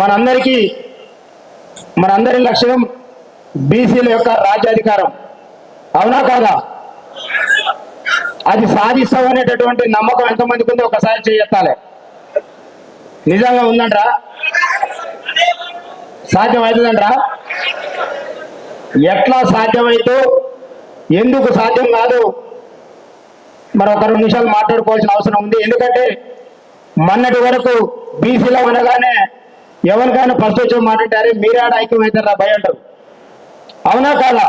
మనందరికీ మనందరి లక్ష్యం బీసీల యొక్క రాజ్యాధికారం. అవునా కాదా? అది సాధిస్తాం అనేటటువంటి నమ్మకం ఎంతమందికి ఉందో ఒకసారి చేయెత్తాలి. నిజంగా ఉందంట్రా? సాధ్యమవుతుందంట్రా ఎట్లా సాధ్యమైతే ఎందుకు సాధ్యం కాదు? మరి ఒక రెండు నిమిషాలు మాట్లాడుకోవాల్సిన అవసరం ఉంది. ఎందుకంటే మొన్నటి వరకు బీసీలో అనగానే ఎవరికైనా ఫస్ట్ వచ్చి మాట్లాడారే మీరాడ ఐక్యం అవుతారా భయ అంటారు. అవునా కాదా?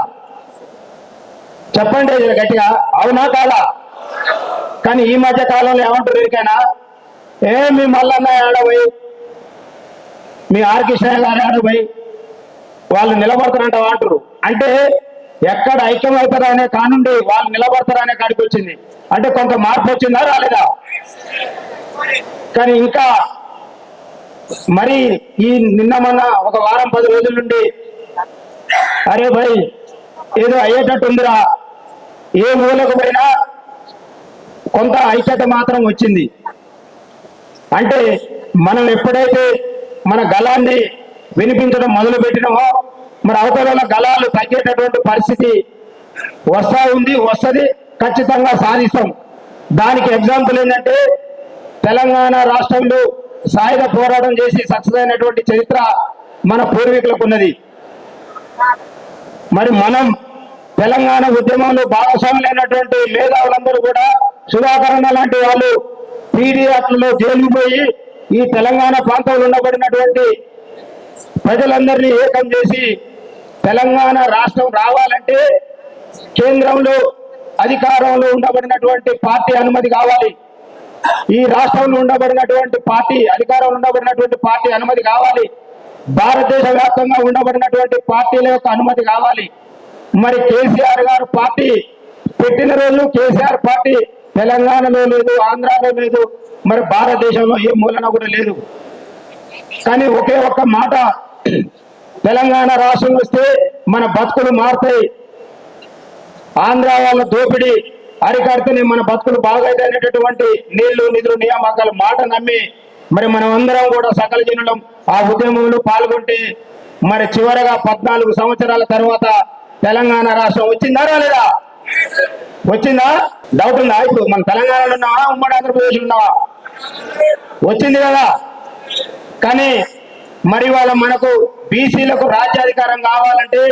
చెప్పండి గట్టిగా అవునా కాదా? కానీ ఈ మధ్య కాలంలో ఏమంటారు ఎవరికైనా ఏ మీ మల్లన్న ఆడబోయి మీ ఆర్ కృష్ణ గారు ఆడబోయి వాళ్ళు నిలబడతారంట అంటారు. అంటే ఎక్కడ ఐక్యం అవుతారా అనే కానుండి వాళ్ళు నిలబడతారా అనే కాడికి వచ్చింది. అంటే కొంత మార్పు వచ్చిందా రాలేదా? కానీ ఇంకా మరి ఈ నిన్న మొన్న ఒక వారం పది రోజుల నుండి అరే భయ్ ఏదో అయ్యేటట్టుందిరా ఏ మూలకు పోయినా కొంత ఐక్యత మాత్రం వచ్చింది. అంటే మనం ఎప్పుడైతే మన గలాన్ని వినిపించడం మొదలు పెట్టినామో మరి అవతల గలాలు తగ్గేటటువంటి పరిస్థితి వస్తా ఉంది వస్తుంది ఖచ్చితంగా సాధిస్తాం. దానికి ఎగ్జాంపుల్ ఏంటంటే తెలంగాణ రాష్ట్రంలో సాయుధ పోరాటం చేసి సక్సెస్ అయినటువంటి చరిత్ర మన పూర్వీకులకు ఉన్నది. మరి మనం తెలంగాణ ఉద్యమంలో భాగస్వాములైనటువంటి మేధావులందరూ కూడా సుధాకరణ లాంటి వాళ్ళు పీడియాట్లలో జైలుకు పోయి ఈ తెలంగాణ ప్రాంతంలో ఉండబడినటువంటి ప్రజలందరినీ ఏకం చేసి తెలంగాణ రాష్ట్రం రావాలంటే కేంద్రంలో అధికారంలో ఉండబడినటువంటి పార్టీ అనుమతి కావాలి. ఈ రాష్ట్రంలో ఉండబడినటువంటి పార్టీ అధికారంలో ఉండబడినటువంటి పార్టీ అనుమతి కావాలి. భారతదేశ వ్యాప్తంగా ఉండబడినటువంటి పార్టీల యొక్క అనుమతి కావాలి. మరి కేసీఆర్ గారు పార్టీ పెట్టిన రోజు కేసీఆర్ పార్టీ తెలంగాణలో లేదు ఆంధ్రాలో లేదు మరి భారతదేశంలో ఏ మూలన కూడా లేదు. కానీ ఒకే ఒక్క మాట తెలంగాణ రాష్ట్రం వస్తే మన బతుకులు మారుతాయి. ఆంధ్ర వాళ్ళ దోపిడీ అరికడితేనే మన బతుకులు బాగైతే అనేటటువంటి నీళ్ళు నిధులు నియామకాలు మాట నమ్మి మరి మనం అందరం కూడా సకల జనులం ఆ ఉద్యమంలో పాల్గొంటే మరి చివరగా పద్నాలుగు సంవత్సరాల తర్వాత తెలంగాణ రాష్ట్రం వచ్చిందా రాలేదా? వచ్చిందా? డౌట్ ఉందా? ఇప్పుడు మన తెలంగాణలో ఉన్నావా? ఉమ్మడి ఆంధ్రప్రదేశ్ ఉన్నావా? వచ్చింది కదా. కానీ మరి వాళ్ళ మనకు బీసీలకు రాజ్యాధికారం కావాలంటే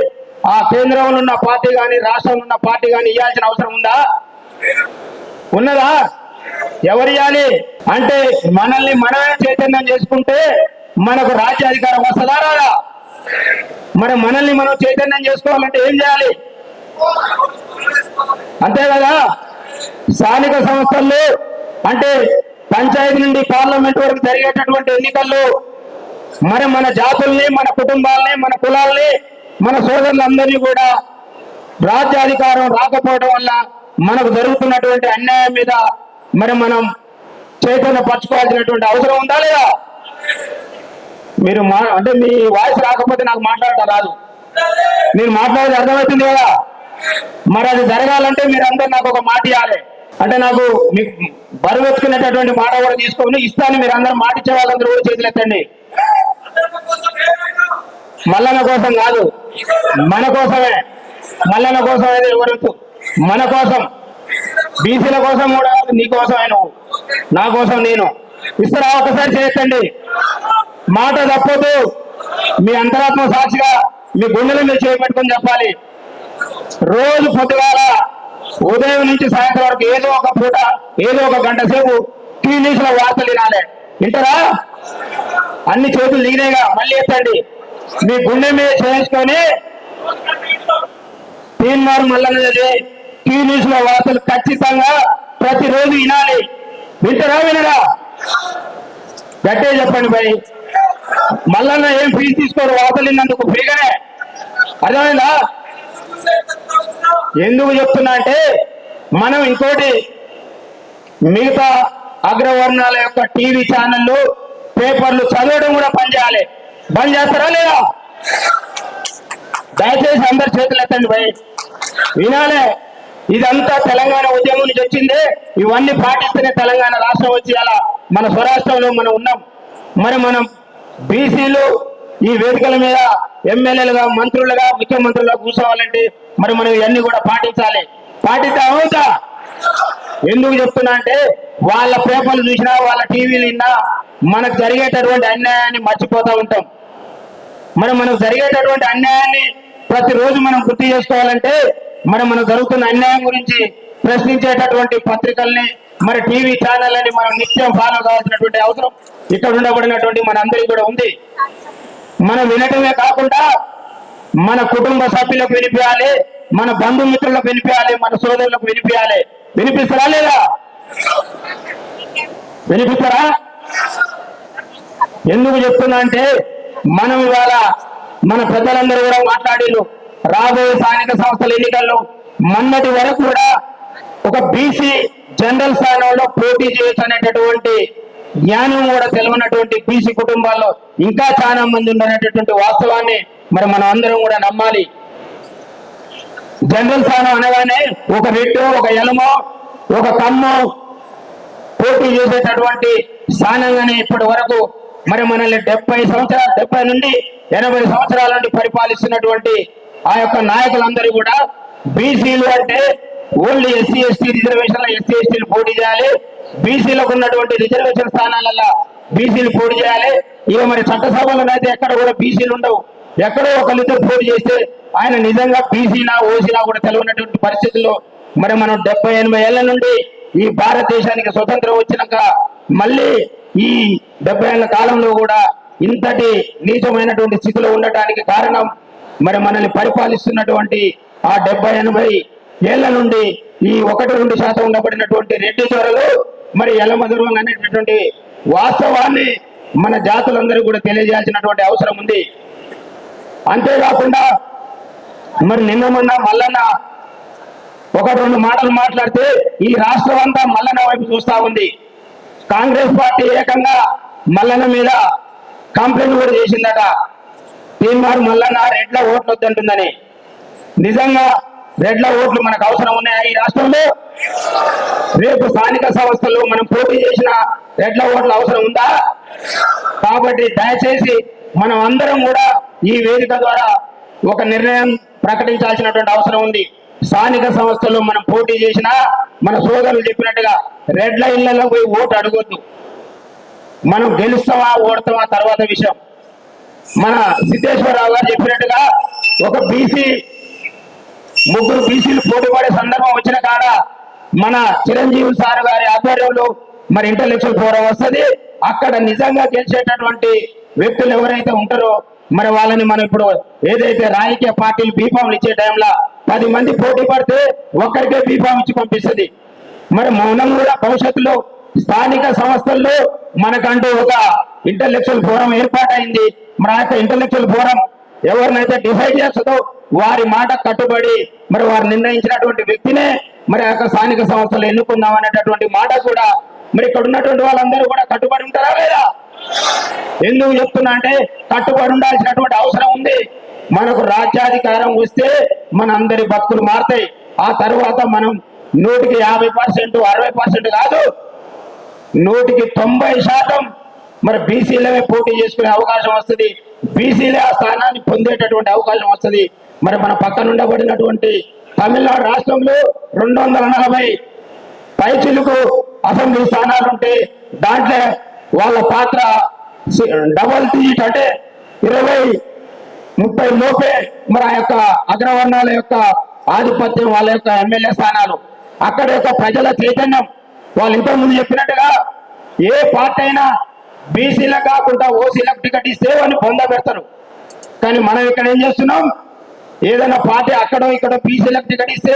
ఆ కేంద్రంలో ఉన్న పార్టీ కానీ రాష్ట్రంలో ఉన్న పార్టీ కానీ ఇవ్వాల్సిన అవసరం ఉందా? ఉన్నదా? ఎవరు ఇవ్వాలి అంటే మనల్ని మనమే చైతన్యం చేసుకుంటే మనకు రాజ్యాధికారం వస్తుందా రాదా? మరి మనల్ని మనం చైతన్యం చేసుకోవాలంటే ఏం చేయాలి? అంతే కదా? స్థానిక సంస్థల్లో అంటే పంచాయతీ నుండి పార్లమెంట్ వరకు జరిగేటటువంటి ఎన్నికల్లో మరి మన జాతుల్ని మన కుటుంబాల్ని మన కులాల్ని మన సోదరులందరినీ కూడా రాజ్యాధికారం రాకపోవడం వల్ల మనకు జరుగుతున్నటువంటి అన్యాయం మీద మరి మనం చైతన్య పరచుకోవాల్సినటువంటి అవసరం ఉందా లేదా? మీరు మా అంటే మీ వాయిస్ రాకపోతే నాకు మాట్లాడటం రాదు. నేను మాట్లాడేది అర్థమవుతుంది కదా? మరి అది జరగాలంటే మీరు అందరు నాకు ఒక మాట ఇవ్వాలి అంటే నాకు మీకు బరువు ఎత్తుకునేటటువంటి మాట కూడా తీసుకొని ఇస్తాను. మీరు అందరూ మాట ఇచ్చే వాళ్ళందరూ కూడా చేతులు ఎత్తండి. మల్లన్న కోసం కాదు. మన కోసమే. మల్లన కోసం అయితే ఎవరు మన కోసం. బీసీల కోసం కూడా నీ కోసం ఆయన నా కోసం నేను. ఇస్తారా ఒకసారి చేయొద్దండి మాట తప్పదు మీ అంతరాత్మ సాక్షిగా మీ గుండెలు మీద చేపెట్టుకుని చెప్పాలి. రోజు పొద్దుగాల ఉదయం నుంచి సాయంత్రం వరకు ఏదో ఒక పూట ఏదో ఒక గంట సేపు టీవీస్లో వార్తలు వినాలి. వింటారా? అన్ని చేతులు దిగినాయిగా మళ్ళీ ఎత్తండి మీ గుండె మీద చేయించుకొని తీన్మారు మల్లన్న చదివి టీ న్యూస్లో వార్తలు ఖచ్చితంగా ప్రతిరోజు వినాలి. వింటరా వినరా గట్టే చెప్పండి భయ్ మల్లన్న ఏం ఫీజు తీసుకోరు? వార్తలు విన్నందుకు ఫ్రీగానే. అర్థమైందా? ఎందుకు చెప్తున్నా అంటే మనం ఇంకోటి మిగతా అగ్రవర్ణాల యొక్క టీవీ ఛానళ్ళు పేపర్లు చదవడం కూడా బంద్ చేయాలి. బంద్ చేస్తారా లేదా? దయచేసి అందరి చేతులు ఎత్తండి భయ్ వినాలే. ఇదంతా తెలంగాణ ఉద్యమం నుంచి వచ్చిందే. ఇవన్నీ పాటిస్తేనే తెలంగాణ రాష్ట్రం వచ్చి అలా మన స్వరాష్ట్రంలో మనం ఉన్నాం. మరి మనం బీసీలు ఈ వేదికల మీద ఎమ్మెల్యేలుగా మంత్రులుగా ముఖ్యమంత్రులుగా కూర్చోవాలంటే మరి మనం ఇవన్నీ కూడా పాటించాలి. పాటిద్దామవుతా ఎందుకు చెప్తున్నా అంటే వాళ్ళ పేపర్లు చూసినా వాళ్ళ టీవీలు విన్నా మనకు జరిగేటటువంటి అన్యాయాన్ని మర్చిపోతూ ఉంటాం. మరి మనకు జరిగేటటువంటి అన్యాయాన్ని ప్రతిరోజు మనం గుర్తు చేసుకోవాలంటే మరి మనం జరుగుతున్న అన్యాయం గురించి ప్రశ్నించేటటువంటి పత్రికల్ని మరి టీవీ ఛానళ్ళని మనం నిత్యం ఫాలో కావాల్సినటువంటి అవసరం ఇక్కడ ఉండబడినటువంటి మన అందరికీ కూడా ఉంది. మనం వినటమే కాకుండా మన కుటుంబ సభ్యులకు వినిపించాలి మన బంధుమిత్రులకు వినిపించాలి మన సోదరులకు వినిపించాలి. వినిపిస్తారా లేదా? వినిపిస్తారా? ఎందుకు చెప్తున్నా అంటే మనం ఇవాళ మన పెద్దలందరూ కూడా మాట్లాడిరు రాబోయే స్థానిక సంస్థల ఎన్నికల్లో మొన్నటి వరకు కూడా ఒక బీసీ జనరల్ స్థానంలో పోటీ చేయొచ్చు అనేటటువంటి జ్ఞానం కూడా తెలియనటువంటి బీసీ కుటుంబాల్లో ఇంకా చాలా మంది ఉన్నటువంటి వాస్తవాన్ని మరి మనం అందరం కూడా నమ్మాలి. జనరల్ స్థానం అనగానే ఒక రెట్టు ఒక ఎలమో ఒక కమ్ము పోటీ చేసేటటువంటి స్థానంగానే ఇప్పటి వరకు మరి మనల్ని డెబ్బై సంవత్సరాలు డెబ్బై నుండి ఎనభై సంవత్సరాల నుండి పరిపాలిస్తున్నటువంటి ఆ యొక్క నాయకులందరూ కూడా బీసీలు అంటే ఓన్లీ ఎస్సీ ఎస్టీ రిజర్వేషన్ల ఎస్సీ ఎస్టీలు పోటీ చేయాలి. బీసీలకు ఉన్నటువంటి రిజర్వేషన్ స్థానాలలో బీసీలు పోటీ చేయాలి. ఇక మరి చట్టసభలను అయితే ఎక్కడ కూడా బీసీలు ఉండవు. ఎక్కడో ఒకరిద్దరు పోటీ చేస్తే ఆయన నిజంగా బీసీనా ఓసీనా కూడా తెలియనటువంటి పరిస్థితుల్లో మరి మనం డెబ్బై ఎనభై ఏళ్ళ నుండి ఈ భారతదేశానికి స్వతంత్రం వచ్చినాక మళ్ళీ ఈ డెబ్బై ఏళ్ళ కాలంలో కూడా ఇంతటి నీచమైనటువంటి స్థితిలో ఉండటానికి కారణం మరి మనల్ని పరిపాలిస్తున్నటువంటి ఆ డెబ్బై ఎనభై ఏళ్ళ నుండి ఈ ఒకటి రెండు శాతం ఉండబడినటువంటి రెడ్డి చోరలు మరి ఎలమధురం అనేటటువంటి వాస్తవాన్ని మన జాతులందరూ కూడా తెలియజేయాల్సినటువంటి అవసరం ఉంది. అంతేకాకుండా మరి నిన్న మొన్న మల్లన్న ఒక రెండు మాటలు మాట్లాడితే ఈ రాష్ట్రం అంతా మల్లన్న వైపు చూస్తా ఉంది. కాంగ్రెస్ పార్టీ ఏకంగా మల్లన్న మీద కంప్లైంట్ కూడా చేసిందట. తీన్మార్ మల్లన్న రెడ్ల ఓట్లు వద్దంటుందని. నిజంగా రెడ్ల ఓట్లు మనకు అవసరం ఉన్నాయా ఈ రాష్ట్రంలో? రేపు స్థానిక సంస్థల్లో మనం పోటీ చేసిన రెడ్ల ఓట్ల అవసరం ఉందా? కాబట్టి దయచేసి మనం అందరం కూడా ఈ వేదిక ద్వారా ఒక నిర్ణయం ప్రకటించాల్సినటువంటి అవసరం ఉంది. స్థానిక సంస్థల్లో మనం పోటీ చేసినా మన సోదరులు చెప్పినట్టుగా రెడ్ల ఇళ్ళలో పోయి ఓటు అడగొద్దు. మనం గెలుస్తామా ఓడతామా తర్వాత విషయం. మన సిద్ధేశ్వరరావు గారు చెప్పినట్టుగా ఒక బీసీ ముగ్గురు బీసీలు పోటీ పడే సందర్భం వచ్చిన కాడ మన చిరంజీవి సార్ గారి ఆధ్వర్యంలో మరి ఇంటలెక్చువల్ ఫోరం వస్తుంది. అక్కడ నిజంగా గెలిచేటటువంటి వ్యక్తులు ఎవరైతే ఉంటారో మరి వాళ్ళని మనం ఇప్పుడు ఏదైతే రాజకీయ పార్టీలు బీఫామ్లు ఇచ్చే టైంలో పది మంది పోటీ పడితే ఒక్కరికే బీఫామ్ ఇచ్చి పంపిస్తుంది. మరి మౌనం కూడా భవిష్యత్తులో స్థానిక సంస్థల్లో మనకంటూ ఒక ఇంటలెక్చువల్ ఫోరం ఏర్పాటైంది. మన యొక్క ఇంటలెక్చువల్ ఫోరం ఎవరినైతే డిసైడ్ చేస్తుందో వారి మాట కట్టుబడి మరి వారు నిర్ణయించినటువంటి వ్యక్తినే మరి ఆ యొక్క స్థానిక సంస్థలు ఎన్నుకుందాం అనేటటువంటి మాట కూడా మరి ఇక్కడ ఉన్నటువంటి వాళ్ళందరూ కూడా కట్టుబడి ఉంటారా లేదా? ఎందుకు చెప్తున్నా అంటే కట్టుబడి ఉండాల్సినటువంటి అవసరం ఉంది. మనకు రాజ్యాధికారం వస్తే మన అందరి బతుకులు మారుతాయి. ఆ తర్వాత మనం నూటికి యాభై పర్సెంట్ అరవై పర్సెంట్ కాదు నూటికి తొంభై శాతం మరి బీసీలమే పోటీ చేసుకునే అవకాశం వస్తుంది. బీసీలే ఆ స్థానాన్ని పొందేటటువంటి అవకాశం వస్తుంది. మరి మన పక్కన ఉండబడినటువంటి తమిళనాడు రాష్ట్రంలో రెండు వందల నలభై పైచిలకు అసెంబ్లీ స్థానాలు ఉంటే దాంట్లో వాళ్ళ పాత్ర సి- డబల్ డిజిట్ అంటే ఇరవై ముప్పై లోపే మరి ఆ యొక్క అగ్రవర్ణాల యొక్క ఆధిపత్యం వాళ్ళ యొక్క ఎమ్మెల్యే స్థానాలు. అక్కడ యొక్క ప్రజల చైతన్యం వాళ్ళు ఇంతకుముందు చెప్పినట్టుగా ఏ పార్టీ అయినా బీసీలకు కాకుండా ఓసీలకు టికెట్ ఇస్తే అని పొంద పెడతారు. కానీ మనం ఇక్కడ ఏం చేస్తున్నాం? ఏదైనా పార్టీ అక్కడో ఇక్కడో బీసీలకు టికెట్ ఇస్తే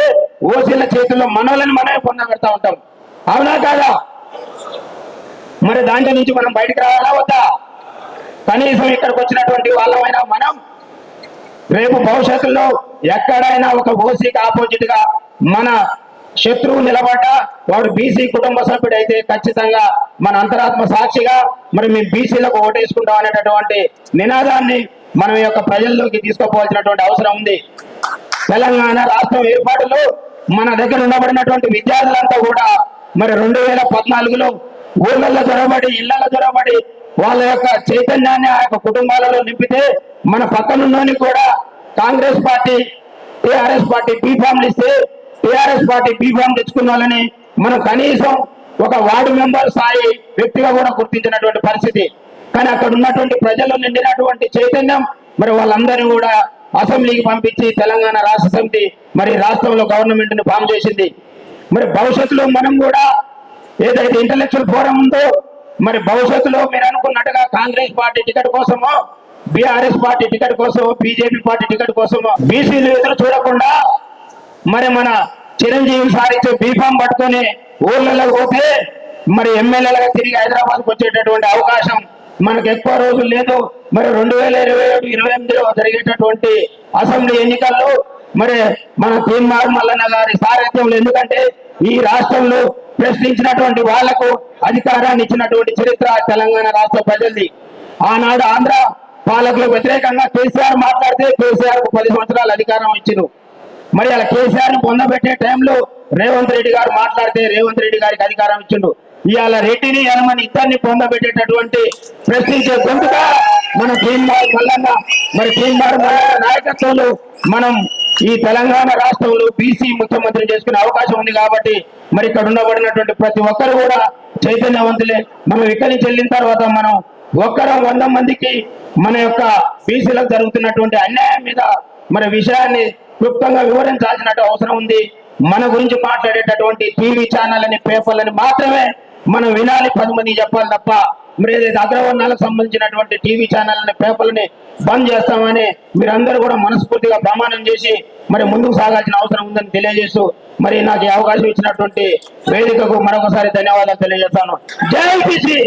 ఓసీల చేతుల్లో మనోళ్ళని మనమే పొంద పెడతా ఉంటాం. అవునా కాదా? మరి దాంట్లో నుంచి మనం బయటకు రావాలా వద్దా? కనీసం ఇక్కడికి వచ్చినటువంటి వాళ్ళమైనా మనం రేపు భవిష్యత్తులో ఎక్కడైనా ఒక ఓసీకి ఆపోజిట్గా మన శత్రువు నిలబడ్డ వాడు బీసీ కుటుంబ సభ్యుడు అయితే ఖచ్చితంగా మన అంతరాత్మ సాక్షిగా మరి మేము బీసీలకు ఓటేసుకుంటాం అనేటటువంటి నినాదాన్ని మనం యొక్క ప్రజల్లోకి తీసుకోపోవాల్సినటువంటి అవసరం ఉంది. తెలంగాణ రాష్ట్రం ఏర్పాటులో మన దగ్గర ఉండబడినటువంటి విద్యార్థులంతా కూడా మరి రెండు వేల పద్నాలుగులో ఊళ్ళల్లో జొరబడి ఇళ్ళలో జొరబడి వాళ్ళ యొక్క చైతన్యాన్ని ఆ యొక్క కుటుంబాలలో నింపితే మన పక్కనున్నోని కూడా కాంగ్రెస్ పార్టీ టిఆర్ఎస్ పార్టీ బీఫామ్లు ఇస్తే టిఆర్ఎస్ పార్టీ బీఫామ్ తెచ్చుకున్న వాళ్ళని మనం కనీసం ఒక వార్డు మెంబర్ స్థాయి వ్యక్తిగా కూడా గుర్తించినటువంటి పరిస్థితి. కానీ అక్కడ ఉన్నటువంటి ప్రజల్లో నిండినటువంటి చైతన్యం మరి వాళ్ళందరినీ కూడా అసెంబ్లీకి పంపించి తెలంగాణ రాష్ట్ర సమితి మరి రాష్ట్రంలో గవర్నమెంట్ని ఫామ్ చేసింది. మరి భవిష్యత్తులో మనం కూడా ఏదైతే ఇంటలెక్చువల్ ఫోరం ఉందో మరి భవిష్యత్తులో మీరు అనుకున్నట్టుగా కాంగ్రెస్ పార్టీ టికెట్ కోసమో బీఆర్ఎస్ పార్టీ టికెట్ కోసమో బీజేపీ పార్టీ టికెట్ కోసమో బీసీలు ఎదురు చూడకుండా మరి మన చిరంజీవి సాధించే బీఫామ్ పట్టుకొని ఊర్లలో పోతే మరి ఎమ్మెల్యేలుగా తిరిగి హైదరాబాద్కి వచ్చేటటువంటి అవకాశం మనకు ఎక్కువ రోజులు లేదు. మరి రెండు వేల ఇరవై ఏడు ఇరవై ఎనిమిదిలో జరిగేటటువంటి అసెంబ్లీ ఎన్నికల్లో మరి మన తీన్మార్ మల్లన్న గారి సారథ్యంలో ఎందుకంటే ఈ రాష్ట్రంలో ప్రశ్నించినటువంటి వాళ్ళకు అధికారాన్ని ఇచ్చినటువంటి చరిత్ర తెలంగాణ రాష్ట్ర ప్రజలది. ఆనాడు ఆంధ్ర పాలకులకు వ్యతిరేకంగా కేసీఆర్ మాట్లాడితే కేసీఆర్కు పది సంవత్సరాలు అధికారం ఇచ్చిండు మరి అలా కేసీఆర్ని పొందబెట్టే టైంలో రేవంత్ రెడ్డి గారు మాట్లాడితే రేవంత్ రెడ్డి గారికి అధికారం ఇచ్చిండు. ఇవాళ రెడ్డిని యనమని ఇద్దరిని పొందబెట్టేటటువంటి ప్రశ్నించే గొంతుక మన తీన్మార్ మల్లన్న మరి తీన్మార్ మల్లన్న నాయకత్వంలో మనం ఈ తెలంగాణ రాష్ట్రంలో బీసీ ముఖ్యమంత్రి చేసుకునే అవకాశం ఉంది కాబట్టి మరి ఇక్కడ ఉండబడినటువంటి ప్రతి ఒక్కరు కూడా చైతన్యవంతులే. మనం ఇక్కడి నుంచి వెళ్ళిన తర్వాత మనం ఒక్కరం వంద మందికి మన యొక్క బీసీలకు జరుగుతున్నటువంటి అన్యాయం మీద మన విషయాన్ని క్లుప్తంగా వివరించాల్సిన అవసరం ఉంది. మన గురించి మాట్లాడేటటువంటి టీవీ ఛానల్ అని పేపర్లని మాత్రమే మనం వినాలి పది మంది చెప్పాలి తప్ప. మరి ఏదైతే అగ్రవర్ణాలకు సంబంధించినటువంటి టీవీ ఛానల్ని పేపర్లని బంద్ చేస్తామని మీరందరూ కూడా మనస్ఫూర్తిగా ప్రమాణం చేసి మరి ముందుకు సాగాల్సిన అవసరం ఉందని తెలియజేస్తూ మరి నాకు ఈ అవకాశం ఇచ్చినటువంటి వేదికకు మరొకసారి ధన్యవాదాలు తెలియజేస్తాను. జై శ్రీ